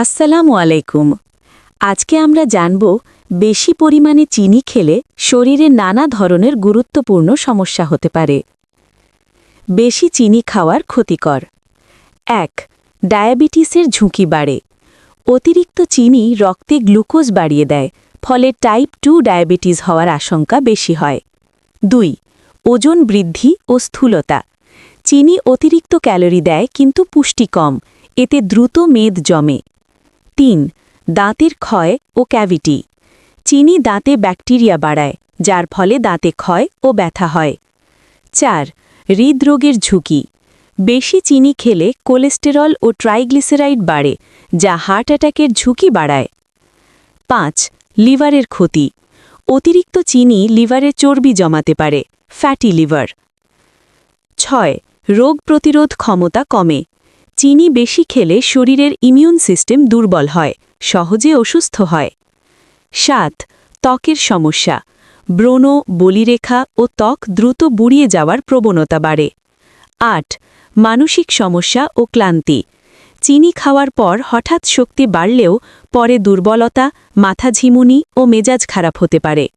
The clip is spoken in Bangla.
আসসালামু আলাইকুম। আজকে আমরা জানব, বেশি পরিমাণে চিনি খেলে শরীরে নানা ধরনের গুরুত্বপূর্ণ সমস্যা হতে পারে। বেশি চিনি খাওয়ার ক্ষতিকর। এক, ডায়াবেটিসের ঝুঁকি বাড়ে। অতিরিক্ত চিনি রক্তে গ্লুকোজ বাড়িয়ে দেয়, ফলে টাইপ টু ডায়াবেটিস হওয়ার আশঙ্কা বেশি হয়। দুই, ওজন বৃদ্ধি ও স্থূলতা। চিনি অতিরিক্ত ক্যালোরি দেয়, কিন্তু পুষ্টি কম। এতে দ্রুত মেদ জমে। তিন, দাঁতের ক্ষয় ও ক্যাভিটি। চিনি দাঁতে ব্যাকটেরিয়া বাড়ায়, যার ফলে দাঁতে ক্ষয় ও ব্যথা হয়। চার, হৃদরোগের ঝুঁকি। বেশি চিনি খেলে কোলেস্টেরল ও ট্রাইগ্লিসেরাইড বাড়ে, যা হার্ট অ্যাটাকের ঝুঁকি বাড়ায়। পাঁচ, লিভারের ক্ষতি। অতিরিক্ত চিনি লিভারে চর্বি জমাতে পারে, ফ্যাটি লিভার। ছয়, রোগ প্রতিরোধ ক্ষমতা কমে। চিনি বেশি খেলে শরীরের ইমিউন সিস্টেম দুর্বল হয়, সহজে অসুস্থ হয়। সাত, ত্বকের সমস্যা। ব্রণ, বলিরেখা ও ত্বক দ্রুত বুড়িয়ে যাওয়ার প্রবণতা বাড়ে। আট, মানসিক সমস্যা ও ক্লান্তি। চিনি খাওয়ার পর হঠাৎ শক্তি বাড়লেও পরে দুর্বলতা, মাথা ঝিমুনি ও মেজাজ খারাপ হতে পারে।